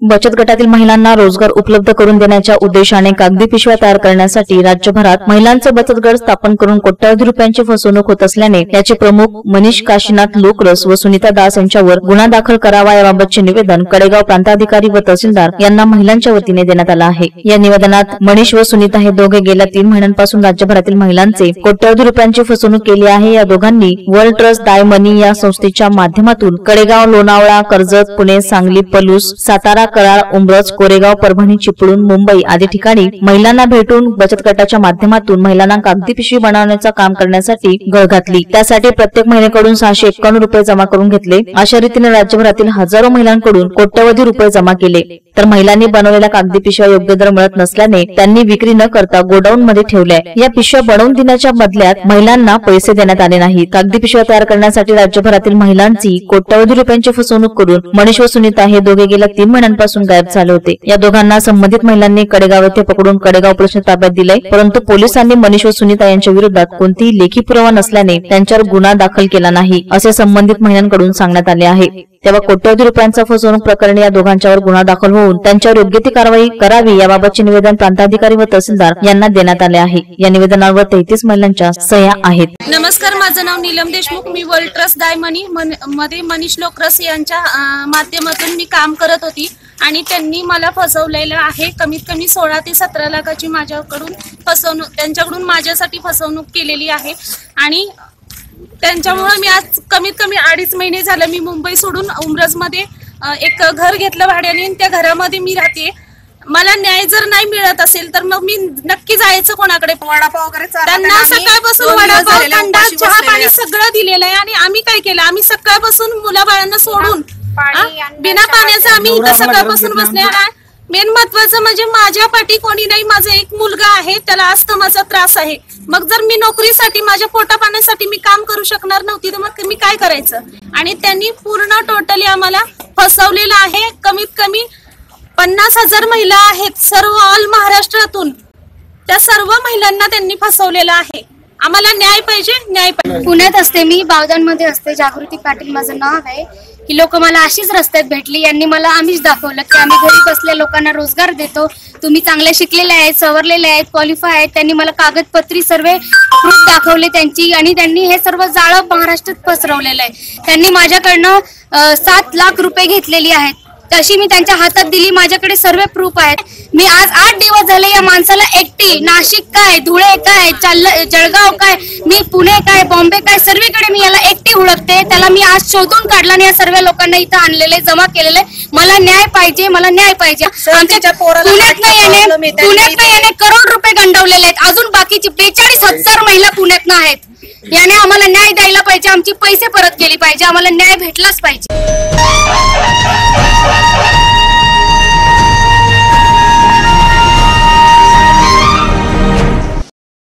बचत गटातील महिलांना रोजगार उपलब्ध करून देण्याच्या उद्देशाने कागदी पिशव्या तयार करण्यासाठी राज्यभरात महिलांचं बचत गट स्थापन करून कोट्यावधी रुपयांची फसवणूक होत असल्याने याचे प्रमुख मनीष काशीनाथ लोकरस व सुनीता दास यांच्यावर गुन्हा दाखल करावा याबाबतचे निवेदन कडेगाव प्रांताधिकारी व तहसीलदार यांना महिलांच्या वतीने देण्यात आलं आहे. या निवेदनात मनीष व सुनीता हे दोघे गेल्या तीन महिन्यांपासून राज्यभरातील महिलांचे कोट्यावधी रुपयांची फसवणूक केली आहे. या दोघांनी वर्ल्ड ट्रस्ट दाय मनी या संस्थेच्या माध्यमातून कडेगाव लोणावळा कर्जत पुणे सांगली पलूस सातारा कराड उमरज कोरेगाव परभणी चिपळूण मुंबई आदी ठिकाणी महिलांना भेटून बचत गटाच्या माध्यमातून महिलांना कागदी पिशवी बनवण्याचं काम करण्यासाठी गळ घातली. त्यासाठी प्रत्येक महिलेकडून सहाशे एक्कावन्न रुपये जमा करून घेतले. अशा रीतीने राज्यभरातील हजारो महिलांकडून कोट्यवधी रुपये जमा केले. तर महिलांनी बनवलेल्या कागदी पिशव्या योग्य दर मिळत नसल्याने त्यांनी विक्री न करता गोडाऊन मध्ये ठेवल्या. या पिशव्या बनवून देण्याच्या बदल्यात महिलांना पैसे देण्यात आले नाही कागदी पिशव्या तयार करण्यासाठी राज्यभरातील महिलांची कोट्यवधी रुपयांची फसवणूक करून मनीष व सुनीता हे दोघे गेल्या तीन महिन्यांपासून गायब झाले होते. या दोघांना संबंधित महिलांनी कडेगाव येथे पकडून कडेगाव पोलीस ताब्यात दिले परंतु पोलिसांनी मनीष व सुनीता यांच्या विरोधात कोणतीही लेखी पुरावा नसल्याने त्यांच्यावर गुन्हा दाखल केला नाही असे संबंधित महिलांकडून सांगण्यात आले आहे. तेव्हा कोट्यवधी रुपयांचा फसवणूक प्रकरणी या दोघांच्यावर गुन्हा दाखल होऊन त्यांच्यावर योग्य ती कारवाई करावी याबाबतचे निवेदन प्रांताधिकारी व तहसीलदार यांना देण्यात आले आहे. या निवेदनावर तेहतीस महिलांच्या सह्या आहेत. नमस्कार माझं नाव नीलम देशमुख. मी वर्ल्ड ट्रस्ट दायमनी मध्ये मनीष लोकरस यांच्या माध्यमातून मी काम करत होती आणि त्यांनी मला फसवलेलं आहे. कमीत कमी सोळा ते सतरा लाखाची माझ्याकडून फसवणूक त्यांच्याकडून माझ्यासाठी फसवणूक केलेली आहे. आणि त्यांच्यामुळे मी आज कमीत कमी अडीच महिने झालं. मी मुंबई सोडून उमरजमध्ये एक घर घेतलं भाड्याने आणि त्या घरामध्ये मी राहते. मला न्याय जर नाही मिळत असेल तर मग मी नक्की जायचं कोणाकडे? वडापाव वगैरे त्यांना सकाळपासून वडापाव थंडा चहा पाणी. सगळं दिलेलं आहे आणि आम्ही काय केलं? आम्ही सकाळपासून मुलाबाळांना सोडून बिना पाण्याचं आम्ही इथं सकाळपासून बसले मेन महत्वाचं म्हणजे माझ्या पाठी कोणी नाही माझा एक मुलगा आहे त्याला अस्थमाचा त्रास आहे. मग जर मी नोकरीसाठी माझ्या पोटा पाण्यासाठी मी काम करू शकणार नव्हती तर मग मी काय करायचं? आणि त्यांनी पूर्ण टोटली आम्हाला फसवलेलं आहे. कमीत कमी पन्नास हजार महिला आहेत सर्व ऑल महाराष्ट्रातून. त्या सर्व महिलांना त्यांनी फसवलेलं आहे. आम्हाला न्याय पाहिजे न्याय पाहिजे. पुण्यात असते मी बावदानमध्ये असते. जागृती पाटील माझं नाव आहे. की लोक मला अशीच रस्त्यात भेटली यांनी मला आम्हीच दाखवलं की आम्ही घरी बसल्या लोकांना रोजगार देतो. तुम्ही चांगले शिकलेले आहेत सवरलेले आहेत क्वालिफाय आहेत त्यांनी मला कागदपत्री सर्व प्रूफ दाखवले त्यांची आणि त्यांनी हे सर्व जाळं महाराष्ट्रात पसरवलेलं आहे. त्यांनी माझ्याकडनं सात लाख रुपये घेतलेली आहेत. तशी मी त्यांच्या हातात दिली. माझ्याकडे सर्व प्रूफ आहेत. मी आज आठ दिवस झाले या माणसाला एकटी. नाशिक काय धुळे काय जळगाव काय मी पुणे काय बॉम्बे काय सर्वीकडे मी याला एकटी ओळखते त्याला मी आज शोधून काढला आणि या सर्व लोकांना इथं आणलेले जमा केलेले. मला न्याय पाहिजे मला न्याय पाहिजे. पोराला पुण्यात? त्यांनी पुण्यात याने करोड रुपये गंडवलेले आहेत. अजून बाकीची बेचाळीस हजार महिला पुण्यात आहेत. याने आम्हाला न्याय द्यायला पाहिजे. आमची पैसे परत केली पाहिजे. आम्हाला न्याय भेटलाच पाहिजे.